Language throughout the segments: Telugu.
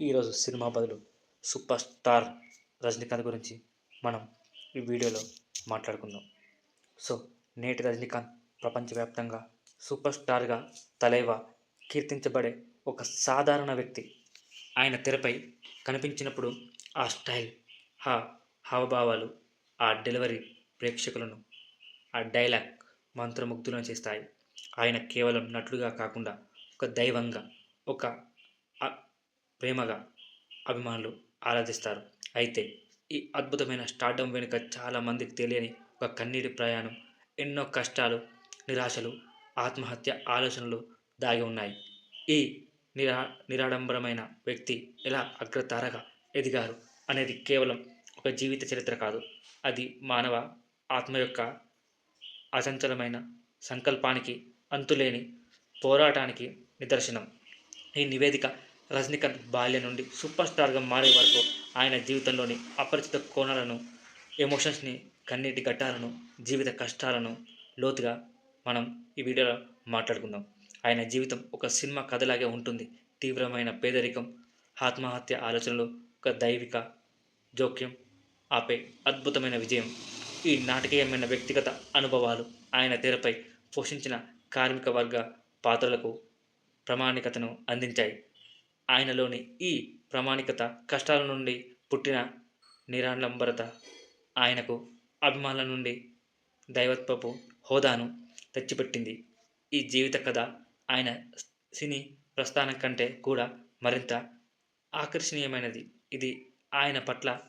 ఈరోజు సినిమా బదులు సూపర్ స్టార్ రజనీకాంత్ గురించి మనం ఈ వీడియోలో మాట్లాడుకుందాం. సో నేటి రజనీకాంత్ ప్రపంచవ్యాప్తంగా సూపర్ స్టార్గా తలైవ కీర్తించబడే ఒక సాధారణ వ్యక్తి. ఆయన తెరపై కనిపించినప్పుడు ఆ స్టైల్ ఆ హావభావాలు ఆ డెలివరీ ప్రేక్షకులను ఆ డైలాగ్ మంత్రముగ్ధులను చేస్తాయి. ఆయన కేవలం నటుడుగా కాకుండా ఒక దైవంగా ఒక ప్రేమగా అభిమానులు ఆరాధిస్తారు. అయితే ఈ అద్భుతమైన స్టార్డమ్ వెనుక చాలామందికి తెలియని ఒక కన్నీటి ప్రయాణం ఎన్నో కష్టాలు నిరాశలు ఆత్మహత్య ఆలోచనలు దాగి ఉన్నాయి. ఈ నిరా నిరాడంబరమైన వ్యక్తి ఎలా అగ్రతారగా ఎదిగారు అనేది కేవలం ఒక జీవిత చరిత్ర కాదు. అది మానవ ఆత్మ యొక్క అచంచలమైన సంకల్పానికి అంతులేని పోరాటానికి నిదర్శనం. ఈ నివేదిక రజనీకాంత్ బాల్యం నుండి సూపర్ స్టార్గా మారే వరకు ఆయన జీవితంలోని అపరిచిత కోణాలను ఎమోషన్స్ని కన్నీటి ఘట్టాలను జీవిత కష్టాలను లోతుగా మనం ఈ వీడియోలో మాట్లాడుకుందాం. ఆయన జీవితం ఒక సినిమా కథలాగే ఉంటుంది. తీవ్రమైన పేదరికం ఆత్మహత్య ఆలోచనలు ఒక దైవిక జోక్యం ఆపై అద్భుతమైన విజయం. ఈ నాటకీయమైన వ్యక్తిగత అనుభవాలు ఆయన తెరపై పోషించిన కార్మిక వర్గ పాత్రలకు ప్రామాణికతను అందించాయి. ఆయనలోని ఈ ప్రామాణికత కష్టాల నుండి పుట్టిన నిరాడంబరత ఆయనకు అభిమానుల నుండి దైవత్వపు హోదాను తెచ్చిపెట్టింది. ఈ జీవిత కథ ఆయన సినీ ప్రస్థానం కంటే కూడా మరింత ఆకర్షణీయమైనది. ఇది ఆయన పట్ల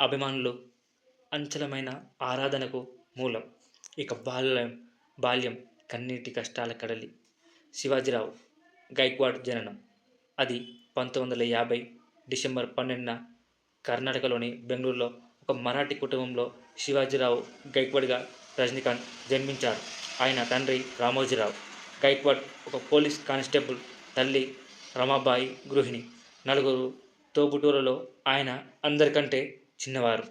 అభిమానులు అంచలమైన ఆరాధనకు మూలం. ఇక బాల్యం బాల్యం కన్నీటి కష్టాల కడలి. శివాజీరావు గైక్వాడ్ జననం. అది పంతొమ్మిది వందల యాభై డిసెంబర్ పన్నెండున కర్ణాటకలోని బెంగళూరులో ఒక మరాఠీ కుటుంబంలో శివాజీరావు గైక్వాడ్గా రజనీకాంత్ జన్మించారు. ఆయన తండ్రి రామోజీరావు గైక్వాడ్ ఒక పోలీస్ కానిస్టేబుల్ తల్లి రమాబాయి గృహిణి. నలుగురు తోబుటూరులో ఆయన అందరికంటే చిన్నవారు.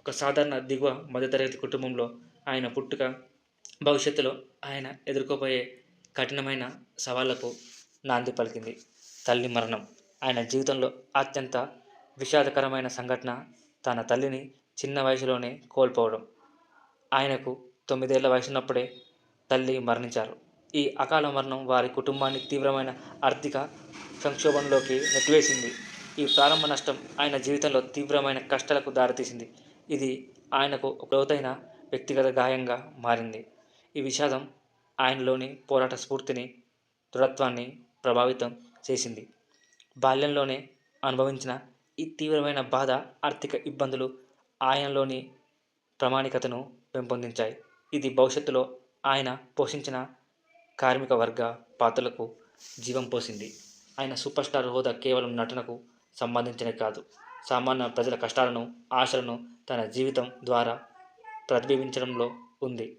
ఒక సాధారణ దిగువ మధ్యతరగతి కుటుంబంలో ఆయన పుట్టుక భవిష్యత్తులో ఆయన ఎదుర్కోబోయే కఠినమైన సవాళ్ళకు నాంది పలికింది. తల్లి మరణం. ఆయన జీవితంలో అత్యంత విషాదకరమైన సంఘటన తన తల్లిని చిన్న వయసులోనే కోల్పోవడం. ఆయనకు తొమ్మిదేళ్ళ వయసున్నప్పుడే తల్లి మరణించారు. ఈ అకాల మరణం వారి కుటుంబాన్ని తీవ్రమైన ఆర్థిక సంక్షోభంలోకి నెట్టివేసింది. ఈ ప్రారంభ నష్టం ఆయన జీవితంలో తీవ్రమైన కష్టాలకు దారితీసింది. ఇది ఆయనకు ఒక లోతైన వ్యక్తిగత గాయంగా మారింది. ఈ విషాదం ఆయనలోని పోరాట స్ఫూర్తిని దృఢత్వాన్ని ప్రభావితం చేసింది. బాల్యంలోనే అనుభవించిన ఈ తీవ్రమైన బాధ ఆర్థిక ఇబ్బందులు ఆయనలోని ప్రామాణికతను పెంపొందించాయి. ఇది భవిష్యత్తులో ఆయన పోషించిన కార్మిక వర్గ పాత్రలకు జీవం పోసింది. ఆయన సూపర్ స్టార్ హోదా కేవలం నటనకు సంబంధించినది కాదు సామాన్య ప్రజల కష్టాలను ఆశలను తన జీవితం ద్వారా ప్రతిబింబించడంలో ఉంది.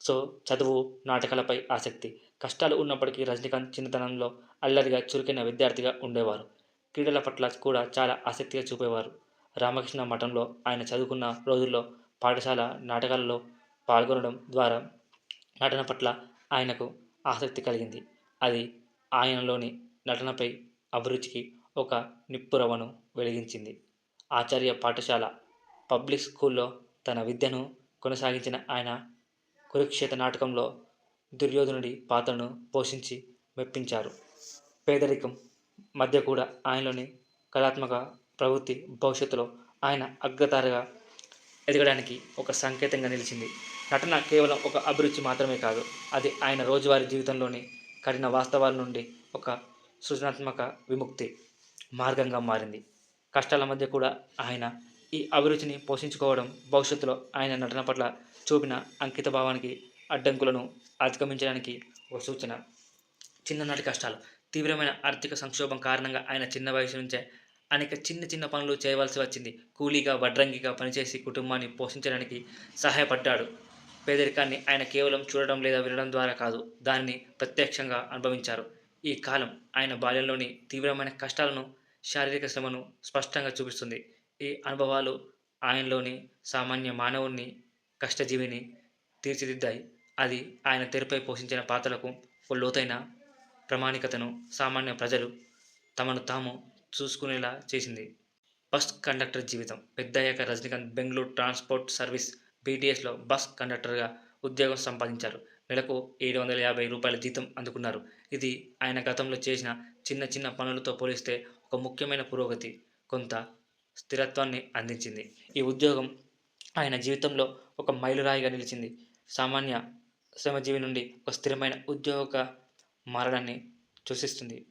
సో చదువు నాటకాలపై ఆసక్తి కష్టాలు ఉన్నప్పటికీ రజనీకాంత్ చిన్నతనంలో అల్లరిగా చురుకైన విద్యార్థిగా ఉండేవారు. క్రీడల పట్ల కూడా చాలా ఆసక్తిగా చూపేవారు. రామకృష్ణ మఠంలో ఆయన చదువుకున్న రోజుల్లో పాఠశాల నాటకాలలో పాల్గొనడం ద్వారా నటన పట్ల ఆయనకు ఆసక్తి కలిగింది. అది ఆయనలోని నటనపై అభిరుచికి ఒక నిప్పురవను వెలిగించింది. ఆచార్య పాఠశాల పబ్లిక్ స్కూల్లో తన విద్యను కొనసాగించిన ఆయన కురుక్షేత్ర నాటకంలో దుర్యోధనుడి పాత్రను పోషించి మెప్పించారు. పేదరికం మధ్య కూడా ఆయనలోని కళాత్మక ప్రవృత్తి భవిష్యత్తులో ఆయన అగ్రతారగా ఎదగడానికి ఒక సంకేతంగా నిలిచింది. నటన కేవలం ఒక అభిరుచి మాత్రమే కాదు అది ఆయన రోజువారీ జీవితంలోని కఠిన వాస్తవాల నుండి ఒక సృజనాత్మక విముక్తి మార్గంగా మారింది. కష్టాల మధ్య కూడా ఆయన ఈ అభిరుచిని పోషించుకోవడం భవిష్యత్తులో ఆయన నటన పట్ల చూపిన అంకిత భావానికి అడ్డంకులను అధిగమించడానికి ఒక సూచన. చిన్ననాటి కష్టాలు తీవ్రమైన ఆర్థిక సంక్షోభం కారణంగా ఆయన చిన్న వయసు నుంచే అనేక చిన్న చిన్న పనులు చేయవలసి వచ్చింది. కూలీగా వడ్రంగిగా పనిచేసి కుటుంబాన్ని పోషించడానికి సహాయపడ్డాడు. పేదరికాన్ని ఆయన కేవలం చూడడం లేదా వినడం ద్వారా కాదు దానిని ప్రత్యక్షంగా అనుభవించారు. ఈ కాలం ఆయన బాల్యంలోని తీవ్రమైన కష్టాలను శారీరక శ్రమను స్పష్టంగా చూపిస్తుంది. ఈ అనుభవాలు ఆయనలోని సామాన్య మానవుణ్ణి కష్టజీవిని తీర్చిదిద్దాయి. అది ఆయన తెరపై పోషించిన పాత్రలకు లోతైన ప్రామాణికతను సామాన్య ప్రజలు తమను తాము చూసుకునేలా చేసింది. బస్ కండక్టర్ జీవితం. పెద్దయ్యాక రజనీకాంత్ బెంగళూరు ట్రాన్స్పోర్ట్ సర్వీస్ బీటీఎస్లో బస్ కండక్టర్గా ఉద్యోగం సంపాదించారు. నెలకు ఏడు వందల యాభై రూపాయల జీతం అందుకున్నారు. ఇది ఆయన గతంలో చేసిన చిన్న చిన్న పనులతో పోలిస్తే ఒక ముఖ్యమైన పురోగతి. కొంత స్థిరత్వాన్ని అందించింది. ఈ ఉద్యోగం ఆయన జీవితంలో ఒక మైలురాయిగా నిలిచింది. సామాన్య శ్రమజీవి నుండి ఒక స్థిరమైన ఉద్యోగ మారడాన్ని సూచిస్తుంది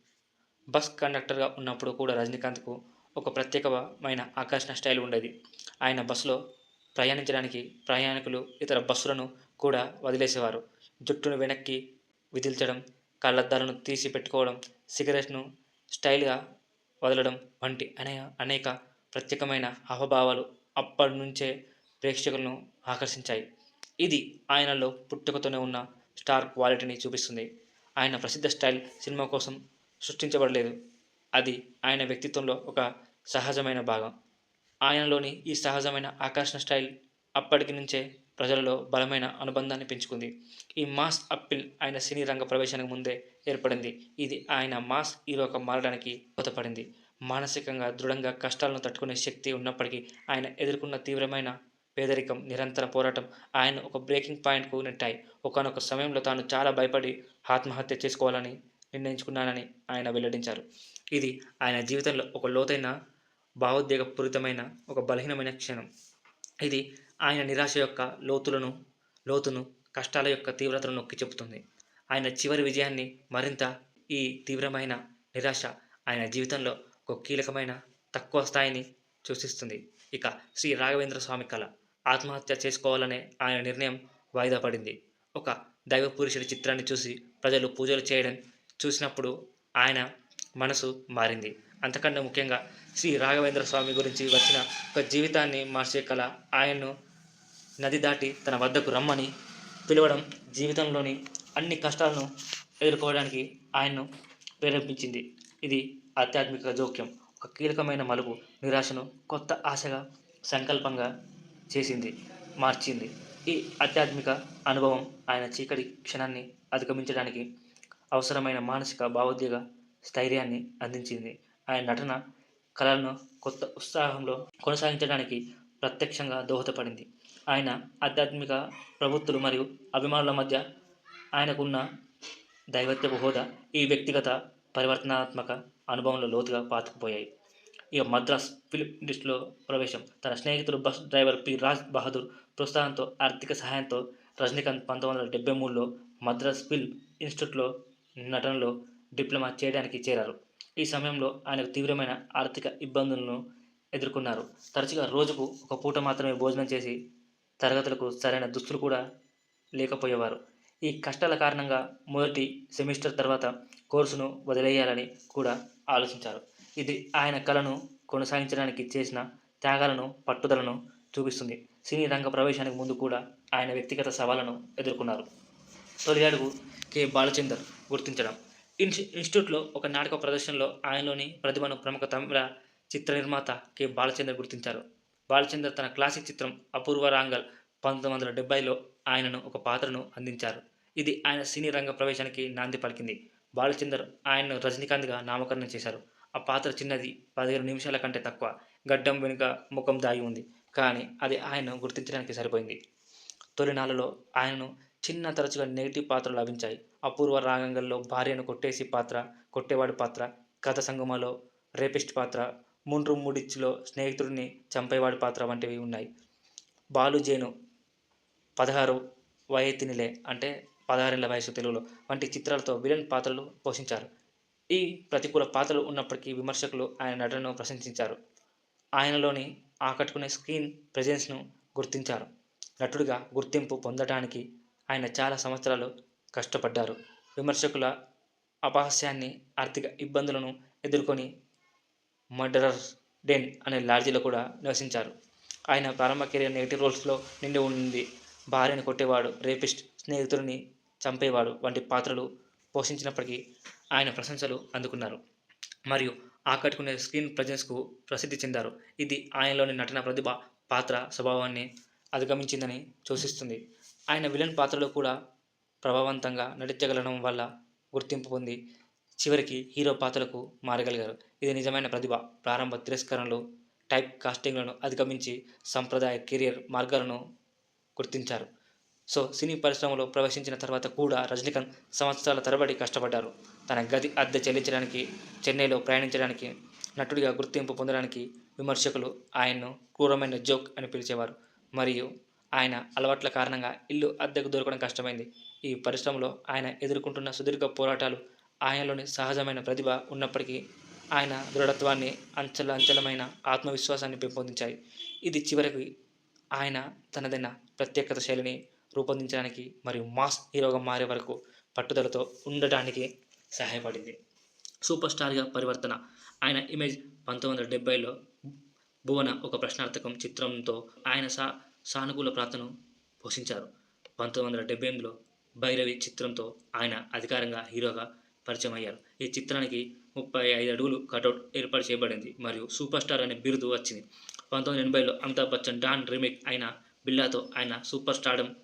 బస్ కండక్టర్గా ఉన్నప్పుడు కూడా రజనీకాంత్కు ఒక ప్రత్యేకమైన ఆకర్షణ స్టైల్ ఉండేది. ఆయన బస్సులో ప్రయాణించడానికి ప్రయాణికులు ఇతర బస్సులను కూడా వదిలేసేవారు. జుట్టును వెనక్కి విదిల్చడం కళ్ళద్దాలను తీసి పెట్టుకోవడం సిగరెట్ను స్టైల్గా వదలడం వంటి అనే అనేక ప్రత్యేకమైన హావభావాలు అప్పటి నుంచే ప్రేక్షకులను ఆకర్షించాయి. ఇది ఆయనలో పుట్టుకతోనే ఉన్న స్టార్ క్వాలిటీని చూపిస్తుంది. ఆయన ప్రసిద్ధ స్టైల్ సినిమా కోసం సృష్టించబడలేదు. అది ఆయన వ్యక్తిత్వంలో ఒక సహజమైన భాగం. ఆయనలోని ఈ సహజమైన ఆకర్షణ స్టైల్ అప్పటికి నుంచే ప్రజలలో బలమైన అనుబంధాన్ని పెంచుకుంది. ఈ మాస్ అప్పిల్ ఆయన సినీ రంగ ప్రవేశానికి ముందే ఏర్పడింది. ఇది ఆయన మాస్ హీరోగా మారడానికి దోహదపడింది. మానసికంగా దృఢంగా కష్టాలను తట్టుకునే శక్తి ఉన్నప్పటికీ ఆయన ఎదుర్కొన్న తీవ్రమైన పేదరికం నిరంతర పోరాటం ఆయన ఒక బ్రేకింగ్ పాయింట్కు నెట్టాయి. ఒకనొక సమయంలో తాను చాలా భయపడి ఆత్మహత్య చేసుకోవాలని నిర్ణయించుకున్నానని ఆయన వెల్లడించారు. ఇది ఆయన జీవితంలో ఒక లోతైన భావోద్వేగపూరితమైన ఒక బలహీనమైన క్షణం. ఇది ఆయన నిరాశ యొక్క లోతులను లోతును కష్టాల యొక్క తీవ్రతను నొక్కి చెబుతుంది. ఆయన చివరి విజయాన్ని మరింత ఈ తీవ్రమైన నిరాశ ఆయన జీవితంలో ఒక కీలకమైన తక్కువ స్థాయిని సూచిస్తుంది ఇక శ్రీ రాఘవేంద్ర స్వామి కళ. ఆత్మహత్య చేసుకోవాలనే ఆయన నిర్ణయం వాయిదా పడింది. ఒక దైవ పురుషుడి చిత్రాన్ని చూసి ప్రజలు పూజలు చేయడం చూసినప్పుడు ఆయన మనసు మారింది. అంతకన్నా ముఖ్యంగా శ్రీ రాఘవేంద్ర స్వామి గురించి వచ్చిన ఒక జీవితాన్ని మార్చే కళ ఆయన్ను నది దాటి తన వద్దకు రమ్మని పిలవడం జీవితంలోని అన్ని కష్టాలను ఎదుర్కోవడానికి ఆయన్ను ప్రేరేపించింది. ఇది ఆధ్యాత్మిక జోక్యం. ఒక కీలకమైన మలుపు నిరాశను కొత్త ఆశగా సంకల్పంగా చేసింది మార్చింది. ఈ ఆధ్యాత్మిక అనుభవం ఆయన చీకటి క్షణాన్ని అధిగమించడానికి అవసరమైన మానసిక భావోద్వేగ స్థైర్యాన్ని అందించింది. ఆయన నటన కళలను కొత్త ఉత్సాహంలో కొనసాగించడానికి ప్రత్యక్షంగా దోహదపడింది. ఆయన ఆధ్యాత్మిక ప్రవృత్తులు మరియు అభిమానుల మధ్య ఆయనకున్న దైవత్వపు హోదా ఈ వ్యక్తిగత పరివర్తనాత్మక అనుభవంలో లోతుగా పాతుకుపోయాయి. ఇక మద్రాస్ ఫిలిం ఇండస్ట్రీలో ప్రవేశం. తన స్నేహితుడు bus driver P. Raj Bahadur ప్రోత్సాహంతో ఆర్థిక సహాయంతో రజనీకాంత్ పంతొమ్మిది వందల డెబ్బై మూడులో మద్రాస్ ఫిల్మ్ ఇన్స్టిట్యూట్లో నటనలో డిప్లొమా చేయడానికి చేరారు. ఈ సమయంలో ఆయనకు తీవ్రమైన ఆర్థిక ఇబ్బందులను ఎదుర్కొన్నారు. తరచుగా రోజుకు ఒక పూట మాత్రమే భోజనం చేసి తరగతులకు సరైన దుస్తులు కూడా లేకపోయేవారు. ఈ కష్టాల కారణంగా మొదటి సెమిస్టర్ తర్వాత కోర్సును వదిలేయాలని కూడా ఆలోచించారు. ఇది ఆయన కళను కొనసాగించడానికి చేసిన త్యాగాలను పట్టుదలను చూపిస్తుంది. సినీ రంగ ప్రవేశానికి ముందు కూడా ఆయన వ్యక్తిగత సవాళ్ళను ఎదుర్కొన్నారు. తొలి అడుగు కె. బాలచందర్ గుర్తించడం. ఇన్స్ ఇన్స్టిట్యూట్లో ఒక నాటక ప్రదర్శనలో ఆయనలోని ప్రతిభను ప్రముఖ తమిళ చిత్ర నిర్మాత కె. బాలచందర్ గుర్తించారు. బాలచందర్ తన క్లాసిక్ చిత్రం అపూర్వ రాంగల్ పంతొమ్మిది వందల డెబ్బైలో ఆయనను ఒక పాత్రను అందించారు. ఇది ఆయన సినీ రంగ ప్రవేశానికి నాంది పలికింది. బాలచందర్ ఆయనను రజనీకాంత్గా నామకరణం చేశారు. ఆ పాత్ర చిన్నది పదిహేను నిమిషాల కంటే తక్కువ. గడ్డం వెనుక ముఖం దాగి ఉంది. కానీ అది ఆయనను గుర్తించడానికి సరిపోయింది. తొలినాళ్ళలో ఆయనను చిన్న తరచుగా నెగిటివ్ పాత్రలు లభించాయి. అపూర్వ రాగంగల్లో భార్యను కొట్టేసి పాత్ర కొట్టేవాడి పాత్ర కథ సంగమలో రేపిస్ట్ పాత్ర ముండ్రు ముడిచ్లో స్నేహితుడిని చంపేవాడి పాత్ర వంటివి ఉన్నాయి. బాలు జేను పదహారు వయతినిలే అంటే పదహారేళ్ళ వయసు తెలుగులో వంటి చిత్రాలతో విలన్ పాత్రలు పోషించారు. ఈ ప్రతికూల పాత్రలు ఉన్నప్పటికీ విమర్శకులు ఆయన నటనను ప్రశంసించారు. ఆయనలోని ఆకట్టుకునే స్క్రీన్ ప్రెజెన్స్ను గుర్తించారు. నటుడిగా గుర్తింపు పొందడానికి ఆయన చాలా సంవత్సరాలు కష్టపడ్డారు. విమర్శకుల అపహాస్యాన్ని ఆర్థిక ఇబ్బందులను ఎదుర్కొని మర్డరర్ డెన్ అనే లాడ్జీలో కూడా నివసించారు. ఆయన ప్రారంభ కెరీర్ నెగిటివ్ రోల్స్లో నిండి ఉంది భార్యను కొట్టేవాడు రేపిస్ట్ స్నేహితుడిని చంపేవాడు వంటి పాత్రలు పోషించినప్పటికీ ఆయన ప్రశంసలు అందుకున్నారు. మరియు ఆకట్టుకునే స్క్రీన్ ప్రజెన్స్కు ప్రసిద్ధి చెందారు. ఇది ఆయనలోని నటన ప్రతిభ పాత్ర స్వభావాన్ని అధిగమించిందని సూచిస్తుంది ఆయన విలన్ పాత్రలో కూడా ప్రభావవంతంగా నటించగలడం వల్ల గుర్తింపు పొంది చివరికి హీరో పాత్రకు మారగలిగారు. ఇది నిజమైన ప్రతిభ. ప్రారంభ తిరస్కరణలు టైప్ కాస్టింగ్లను అధిగమించి సంప్రదాయ కెరియర్ మార్గాలను గుర్తించారు. సో సినీ పరిశ్రమలో ప్రవేశించిన తర్వాత కూడా రజనీకాంత్ సంవత్సరాల తరబడి కష్టపడ్డారు. తన గది అద్దె చెల్లించడానికి చెన్నైలో ప్రయాణించడానికి నటుడిగా గుర్తింపు పొందడానికి విమర్శకులు ఆయన్ను క్రూరమైన జోక్ అని పిలిచేవారు. మరియు ఆయన అలవాట్ల కారణంగా ఇల్లు అద్దెకు దొరకడం కష్టమైంది. ఈ పరిశ్రమలో ఆయన ఎదుర్కొంటున్న సుదీర్ఘ పోరాటాలు ఆయనలోని సహజమైన ప్రతిభ ఉన్నప్పటికీ ఆయన దృఢత్వాన్ని అంచల అంచలమైన ఆత్మవిశ్వాసాన్ని పెంపొందించాయి. ఇది చివరికి ఆయన తనదైన ప్రత్యేకత శైలిని రూపొందించడానికి మరియు మాస్ హీరోగా మారే వరకు పట్టుదలతో ఉండటానికి సహాయపడింది. సూపర్ స్టార్గా పరివర్తన. ఆయన ఇమేజ్ పంతొమ్మిది వందల డెబ్బైలో భువన ఒక ప్రశ్నార్థకం చిత్రంతో ఆయన సా సానుకూల ప్రార్థను పోషించారు. పంతొమ్మిది వందల డెబ్బై ఎనిమిదిలో భైరవి చిత్రంతో ఆయన అధికారంగా హీరోగా పరిచయం అయ్యారు ఈ చిత్రానికి ముప్పై ఐదు అడుగులు కటౌట్ ఏర్పాటు చేయబడింది మరియు సూపర్ స్టార్ అనే బిరుదు వచ్చింది. పంతొమ్మిది ఎనభైలో అమితాబ్ బచ్చన్ డాన్ రీమేక్ అయిన బిల్లాతో ఆయన సూపర్ స్టార్డం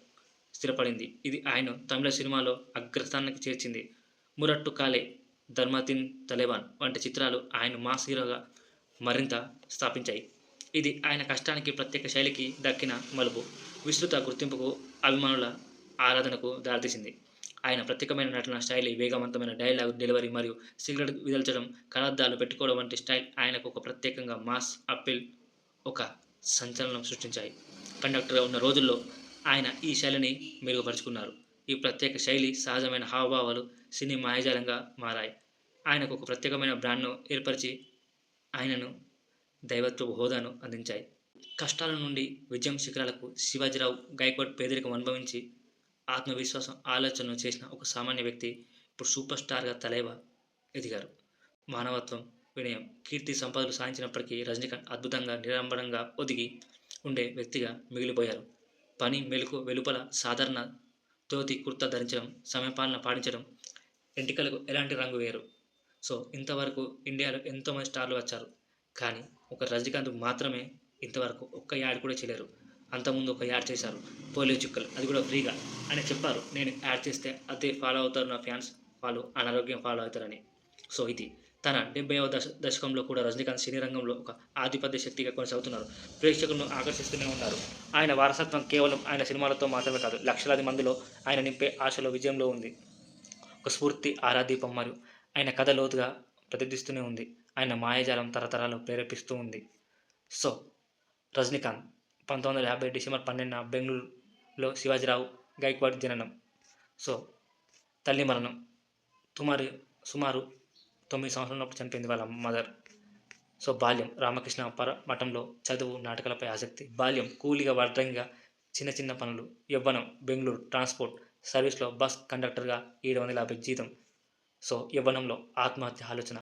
స్థిరపడింది. ఇది ఆయన తమిళ సినిమాలో అగ్రస్థానానికి చేర్చింది. మురట్టు కాలే ధర్మతిన్ తలేవాన్ వంటి చిత్రాలు ఆయన మాస్ హీరోగా మరింత స్థాపించాయి. ఇది ఆయన కష్టానికి ప్రత్యేక శైలికి దక్కిన మలుపు. విస్తృత గుర్తింపుకు అభిమానుల ఆరాధనకు దారితీసింది. ఆయన ప్రత్యేకమైన నటన శైలి వేగవంతమైన డైలాగ్ డెలివరీ మరియు సిగరెట్ విదల్చడం కలద్దాలు పెట్టుకోవడం వంటి స్టైల్ ఆయనకు ఒక ప్రత్యేకంగా మాస్ అప్పీల్ ఒక సంచలనం సృష్టించాయి. కండక్టర్గా ఉన్న రోజుల్లో ఆయన ఈ శైలిని మెరుగుపరుచుకున్నారు. ఈ ప్రత్యేక శైలి సహజమైన హావభావాలు సినీ మాయజాలంగా మారాయి. ఆయనకు ఒక ప్రత్యేకమైన బ్రాండ్ను ఏర్పరిచి ఆయనను దైవత్వ హోదాను అందించాయి. కష్టాల నుండి విజయం శిఖరాలకు శివాజీరావు గైక్వాడ్ పేదరికం అనుభవించి ఆత్మవిశ్వాసం ఆలోచనలు చేసిన ఒక సామాన్య వ్యక్తి ఇప్పుడు సూపర్ స్టార్గా తలైవ ఎదిగారు. మానవత్వం వినయం కీర్తి సంపదలు సాధించినప్పటికీ రజనీకాంత్ అద్భుతంగా నిరంబరంగా ఒదిగి ఉండే వ్యక్తిగా మిగిలిపోయారు. పని మెలకు వెలుపల సాధారణ ధోతి కుర్తా ధరించడం సమయపాలన పాటించడం ఎంటికలకు ఎలాంటి రంగు వేరు సో ఇంతవరకు ఇండియాలో ఎంతోమంది స్టార్లు వచ్చారు. కానీ ఒక రజనీకాంత్ మాత్రమే ఇంతవరకు ఒక్క యాడ్ కూడా చేయలేరు. అంతకుముందు ఒక యాడ్ చేశారు. పోలియో చుక్కలు. అది కూడా ఫ్రీగా. అని చెప్పారు నేను యాడ్ చేస్తే అదే ఫాలో అవుతారు నా ఫ్యాన్స్. వాళ్ళు అనారోగ్యం ఫాలో అవుతారని. సో ఇది. తన డెబ్బైవ దశ దశకంలో కూడా రజనీకాంత్ సినీ రంగంలో ఒక ఆధిపత్య శక్తిగా కొనసాగుతున్నారు. ప్రేక్షకులను ఆకర్షిస్తూనే ఉన్నారు. ఆయన వారసత్వం కేవలం ఆయన సినిమాలతో మాత్రమే కాదు లక్షలాది మందిలో ఆయన నింపే ఆశలో విజయంలో ఉంది. ఒక స్ఫూర్తి ఆరాధీపం మరియు ఆయన కథ లోతుగా ప్రతిదిస్తూనే ఉంది. ఆయన మాయాజాలం తరతరాలు ప్రేరేపిస్తూ ఉంది. సో రజనీకాంత్ పంతొమ్మిది వందల యాభై డిసెంబర్ పన్నెండున బెంగళూరులో శివాజీరావు గైక్వాడ్ జననం. సో తల్లి మరణం. సుమారు సుమారు తొమ్మిది సంవత్సరాలప్పుడు చనిపోయింది వాళ్ళ మదర్ సో బాల్యం రామకృష్ణ పర మఠంలో చదువు నాటకాలపై ఆసక్తి. బాల్యం కూలిగా వడ్రంగా చిన్న చిన్న పనులు. యవ్వనం బెంగళూరు ట్రాన్స్పోర్ట్. సర్వీస్లో బస్ కండక్టర్గా ఏడు వందల యాభై జీతం. సో యవ్వనంలో ఆత్మహత్య ఆలోచన.